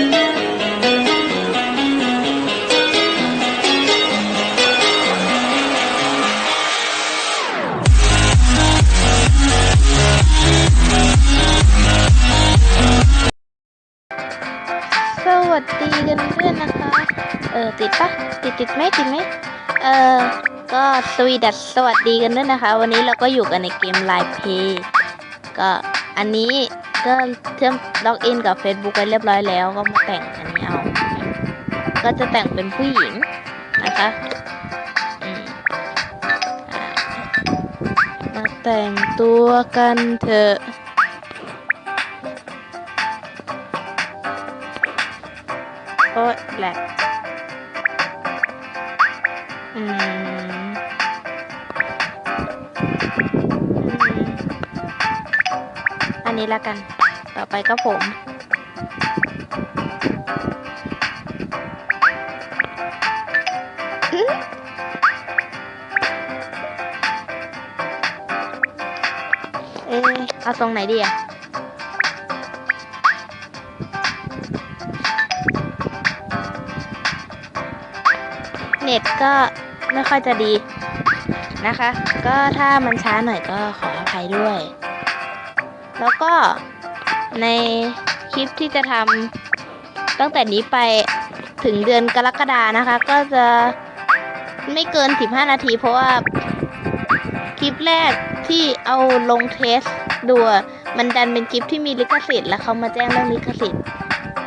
สวัสดีกันด้วยนะคะ เออติดปะติดติดไหมติดไหมเออก็สวีดัสสวัสดีกันด้วยนะคะ วันนี้เราก็อยู่กันในเกม Line Pay ก็อันนี้ ก็เชื่อมล็อกอินกับ Facebook ไปเรียบร้อยแล้วก็มาแต่งอันนี้เอา ก็จะแต่งเป็นผู้หญิงนะคะมาแต่งตัวกันเถอะโอ๊ยแหลกอืมอืมอันนี้ละกัน ต่อไปก็ผม เอ๊ะเอาตรงไหนดีอะเน็ตก็ไม่ค่อยจะดีนะคะ ก็ถ้ามันช้าหน่อยก็ขออภัยด้วย แล้วก็ ในคลิปที่จะทำตั้งแต่นี้ไปถึงเดือนกรกฎานะคะ ก็จะไม่เกิน 15 นาที เพราะว่าคลิปแรกที่เอาลงเทสดูมันดันเป็นคลิปที่มีลิขสิทธิ์แล้วเขามาแจ้งเรื่องลิขสิทธิ์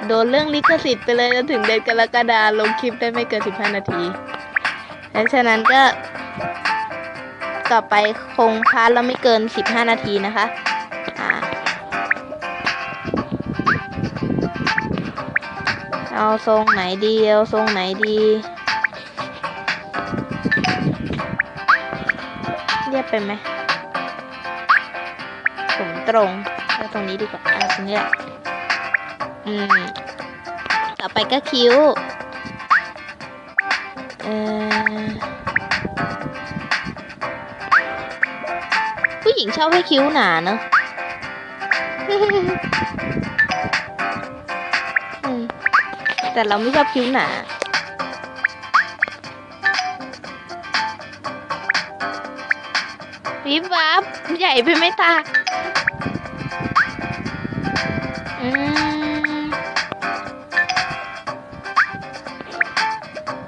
โดนเรื่องลิขสิทธิ์ไปเลยจนถึงเดือนกรกฎาลงคลิปได้ไม่เกิน 15 นาทีดังฉะนั้นก็ ต่อไปคงพาร์ทแล้วไม่เกิน 15 นาทีนะคะ เอาทรงไหนดีเอาทรงไหนดี เรียบไปไหมผมตรงเอาตรงนี้ดีกว่าเอาตรงนี้แหละอืมต่อไปก็คิ้วเออผู้หญิงชอบให้คิ้วหนาเนอะ แต่เราไม่ชอบคิ้วหนาวิบวับใหญ่ไปไหมตาอืม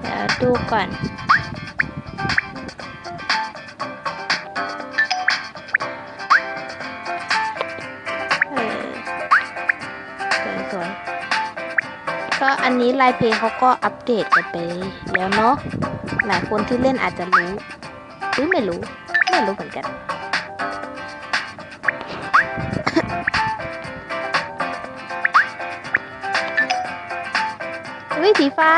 เดี๋ยวดูก่อน อันนี้ไลน์เพย์เขาก็อัปเดตกันไปแล้วเนาะหลายคนที่เล่นอาจจะรู้หรือไม่รู้ ไม่รู้เหมือนกันวิสีฟ้า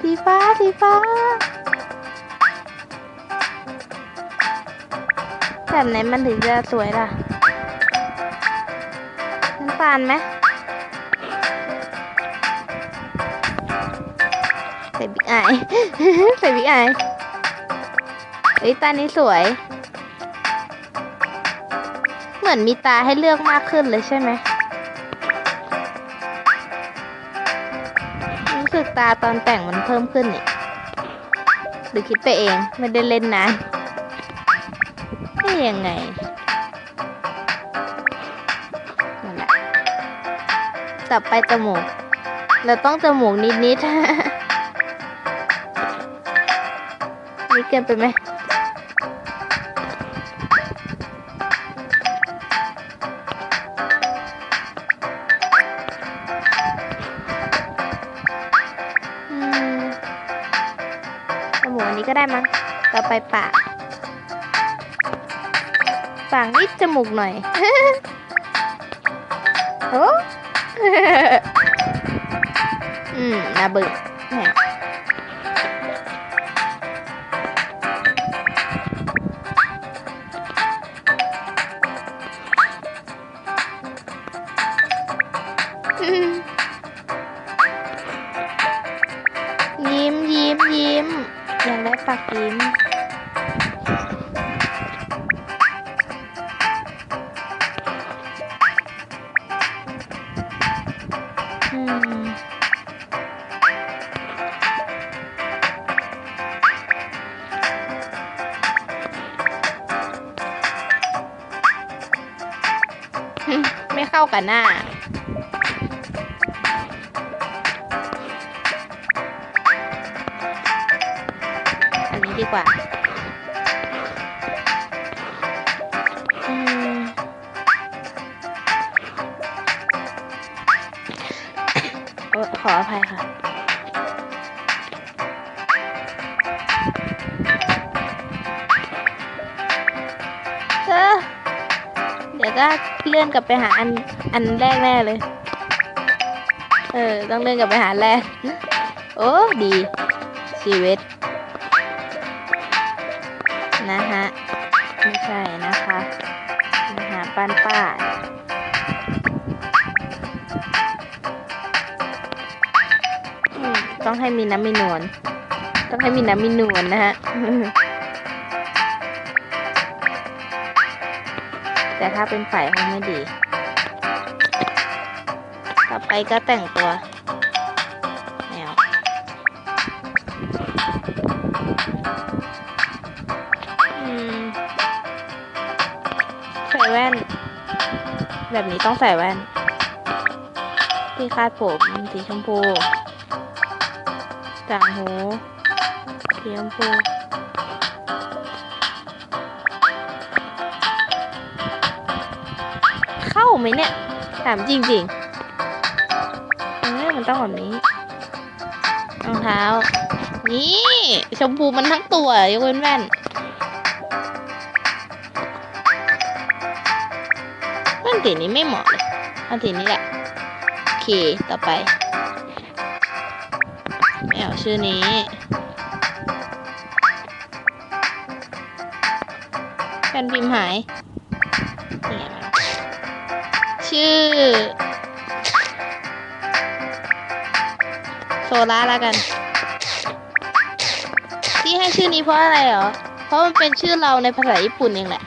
สีฟ้า สีฟ้า แบบไหนมันถึงจะสวยล่ะน้ำตาลไหม ส่บิ๊กไอ ใส่บิ๊กไอเฮ้ยตานี้สวย เหมือนมีตาให้เลือกมากขึ้นเลยใช่ไหมรู้สึกตาตอนแต่งมันเพิ่มขึ้นนี่หรือคิดไปเองไม่ได้เล่นนานนี่ยังไงนั่นแหละต่อไปจมูก เราต้องจมูกนิดนิดๆ เกินไปไหมอืมจมูกอันนี้ก็ได้มั้งต่อไปปากปากนิดจมูกหน่อยโอ้อืมน่าเบื่อแหมากกยิ้มอืมไม่เข้ากันหน้า ดีกว่าอืมโอ้ขออภัยค่ะเออเดี๋ยวก็เลื่อนกลับไปหาอันอันแรกแน่เลย เออ ต้องเลื่อนกลับไปหาแรก โอ้ ดี ชีวิต ให้มีน้ำมีนวลต้องให้มีน้ำมีนวลนะฮะแต่ถ้าเป็นฝ่ายคงไม่ดี ต่อไปก็แต่งตัวแนวใส่แว่น แบบนี้ต้องใส่แว่น ที่คาดผมสีชมพู ต่างหูสีชมพูเข้าไหมเนี่ยถามจริงๆเออมันต้องแบบนี้รองเท้า นี่ชมพูมันทั้งตัวยกเว้นแว่นแว่นสีนี้ไม่เหมาะเลยเอาสีนี้แหละ โอเค ต่อไป ชื่อนี้ แผ่นพิมพ์หาย ชื่อ โซล่าแล้วกัน ที่ให้ชื่อนี้เพราะอะไรเหรอ เพราะมันเป็นชื่อเราในภาษาญี่ปุ่นเองแหละ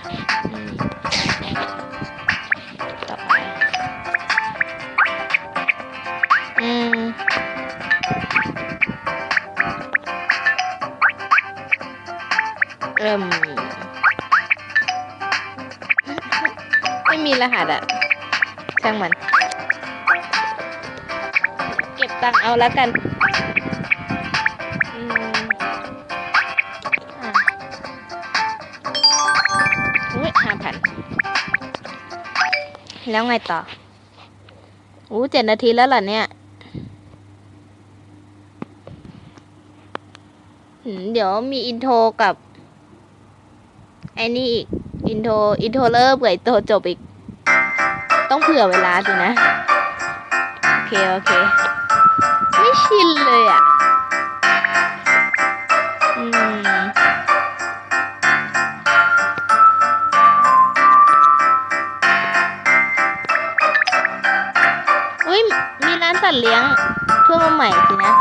เอิ่มไม่มีรหัสอะช่างมัน เก็บตังค์เอาแล้วกันอืมอะอุ้ยห้าพัน แล้วไงต่ออู้เจ็ดนาทีแล้วเหรอเนี่ย เดี๋ยวมีอินโทรกับ ไอ้นี่อีก อินโทรอินโทรเลอร์เปื่อยโตจบอีก ต้องเผื่อเวลาสินะ โอเค โอเค ไม่ชินเลยอะอืมอุ้ยมีร้านสัตว์เลี้ยงเพิ่มมาใหม่สินะ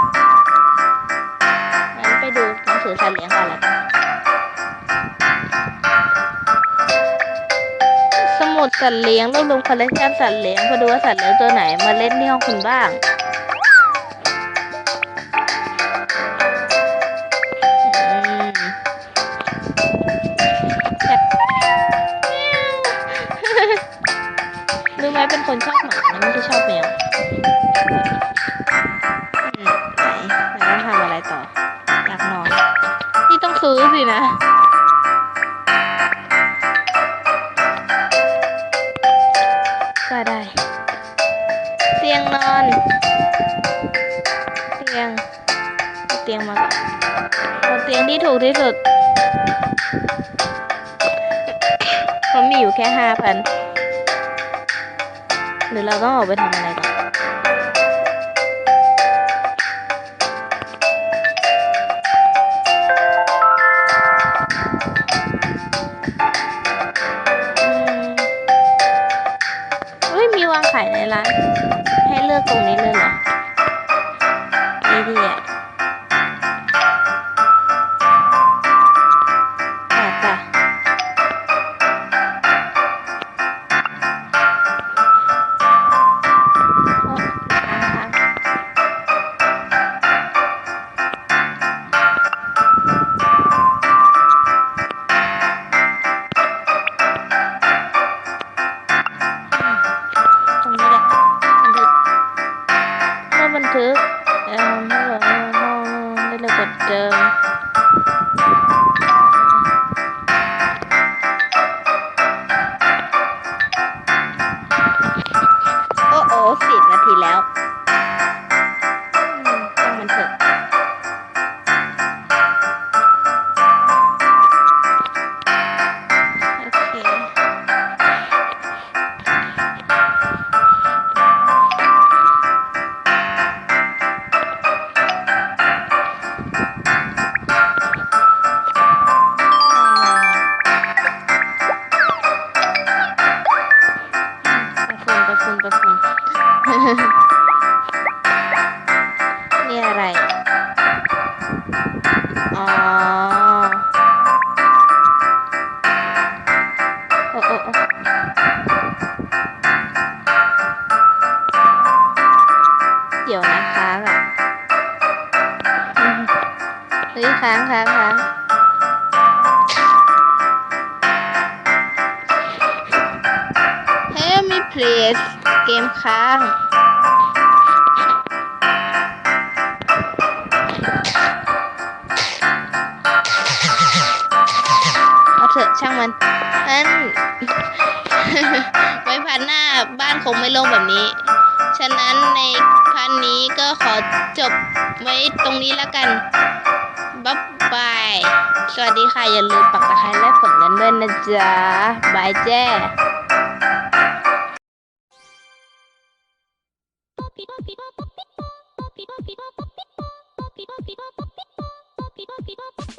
งั้นไปดูหนังสือสัตว์เลี้ยงก่อนละกัน สัตว์เลี้ยงรวบรวมคอลเลกชันสัตว์เลี้ยงเพื่อดูว่าสัตว์เลี้ยงตัวไหนมาเล่นที่ห้องคุณบ้างรู้ไหมเป็นคนชอบหมานะไม่ใช่ชอบแมวไหนไหนต้องทำอะไรต่อ อยากนอน นี่ต้องซื้อสินะ สียงที่ถูกที่สุดเขามีอยู่แค่ห้าพันหรือเราต้องออกไปทำอะไราบันทึกเอ่อไม่เกิดเข้ได้เลยกดเจอโอ้โอ้สิบนาทีแล้ว อะไร อ๋อโอ้โอ้โอ้เดี๋ยวนะค้างอะเฮ้ยค้างค้างค้าง Help me please เกมค้าง มันนั้นไว้พันหน้าบ้านคงไม่ลงแบบนี้ ฉะนั้นในพันนี้ก็ขอจบไว้ตรงนี้แล้วกันบ๊ายบาย สวัสดีค่ะ อย่าลืมปักตะไคร้และฝนกันด้วยนะจ๊ะ บายแจ้ピロピロポピポポピロピロポピポポピロピロポピポポピロピロポピ